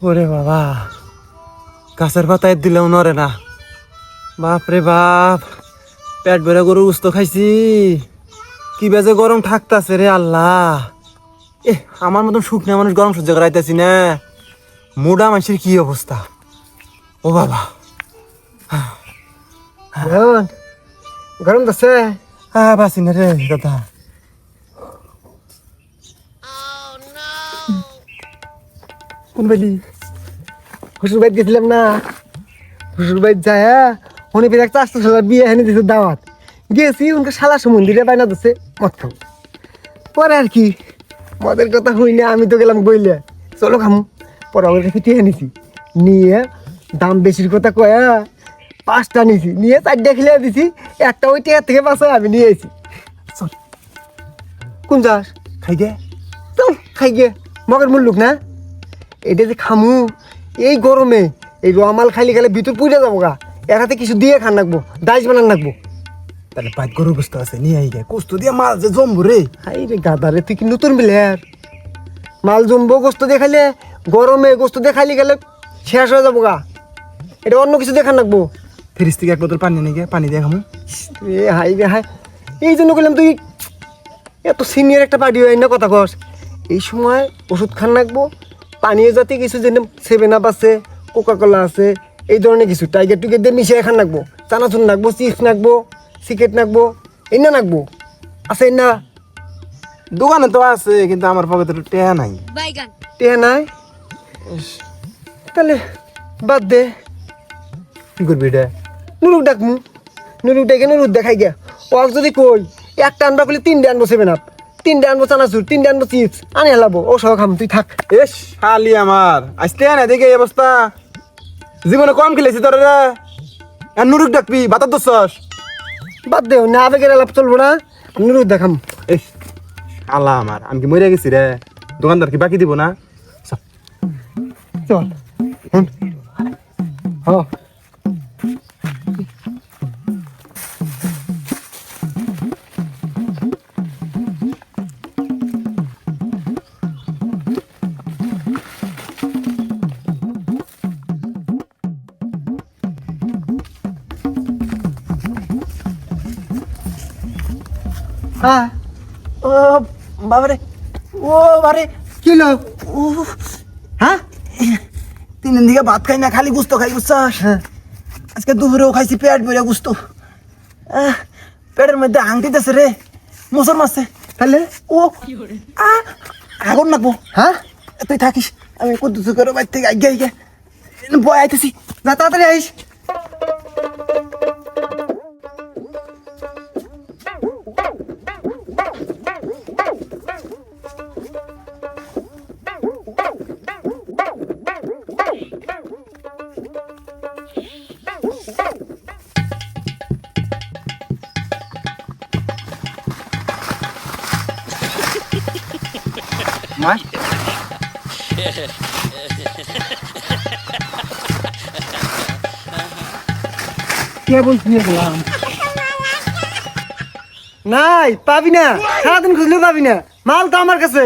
ওরে বাবা গাছের পাতায় দিলেও নরে না। বাপ রে বাপ পেট ভরে গরু উস্ত খাইছি। কি বেজে গরম থাকতাছে রে আল্লাহ। এ আমার মতন শুকনা মানুষ গরম সহ্য করাইতেছি না। মোডা মানুষের কি অবস্থা? ও বাবা। গরম দছে হ্যাঁ বাসি না রে দাদা। কোন বেলি শ্বশুর বাড়ি গেছিলাম না। শ্বশুর বাড়ি যায় উনি ফিরে একটা আস্তে সালা বিয়ে এনে দিছে দাওয়াত। গেছি, উনকে শালা মন্দিরে বাইনা দিছে মদ খাও পরে আর কি, মদের কথা হই না, আমি তো গেলাম বইলে। চলো খামু, পরে আমার কাছে টিয়ে নিছি। নিয়ে দাম বেশির কথা কয়া পাঁচটা নিছি। নিয়ে চারটা খেলে দিছি, একটা ওই টিয়ার থেকে পাশে আমি নিয়ে এসি চল। কোন যাস? খাই দে চল, খাই গে। মগের মুল্লুক না? এটা যে খামু এই গরমে এই রমাল খাইলে গেলে ভিতর পুড়ে যাব গা। এর হাতে কিছু দিয়ে খান রাখব ডাইস বানান রাখব তাহলে পাঁচ গরু বস্তু আছে নিয়ে আই গে। কষ্ট দিয়ে মাল যে জমবো রে। হাই রে গাদারে তুই কি নতুন বিলের মাল জমবো গোস্ত দিয়ে খাইলে গরমে গোস্ত দিয়ে খাইলে গেলে শেষ হয়ে যাব গা। এটা অন্য কিছু দেখান রাখব ফ্রিজ থেকে এক বোতল পানি নিয়ে পানি দিয়ে খামু। এ হাই রে হাই। এই জন্য করলাম তুই এত সিনিয়র একটা পার্টি হয় না কথা কস। এই সময় ওষুধ খান রাখব পানীয় জাতীয় কিছু যেন সেভেন আপ আছে কোকা কোলা আছে এই ধরনের কিছু। টাইগার টুইগার দিয়ে মিশিয়ে খান রাখব চানাচুর নাকবো চিপস নাকবো সিগারেট নাকবো এই না নাকবো। আছে না? দোকানে তো আছে কিন্তু আমার পকেটে তো টেয়া নাই। টেহা নাই? তাহলে বাদ দে। কি করবি এটা? নুরুক ডাকমু। নুরুক ডেকে নুরুক দেখাই গিয়া। ওক যদি কই একটা আনবা করলে তিনটে আনব সেভেন আপ তিনটে আনব চানাচুর তিনটে আনব চিপস। আনি হেলাবো ও সহ খাম তুই থাক। এস শালি আমার। আসতে না দেখে এই অবস্থা। জীবনে কম খেলেছি তোর রে। আর নুরুক ডাকবি বাতার দোষ বাদ দে না আবেগের আলাপ চলবো না। নুরুক দেখাম। এস শালা আমার আমি কি মরে গেছি রে? দোকানদার কি বাকি দিব না? চল। চল হ। হ্যাঁ ও বাবারে ও বারে কি লো ও হ্যাঁ তিন দিন দিকে ভাত খাই না খালি গুস্ত খাই বুঝছাস আজকে দুপুরেও খাইছি পেট ভরে গুস্ত আহ, পেটের মধ্যে আংটিতেছে রে মোসর মারছে তাহলে ও আহ, আগুন নাকবো হ্যাঁ তুই থাকিস আমি কুদ্দুস করে বাইর থেকে আগে আগে বয় আইতেছি যা তাড়াতাড়ি আইস মা কে বলছি নিয়ে গেলাম? নাই, পাবি না। সারাদিন খুঁজলেও পাবি না। মাল তো আমার কাছে।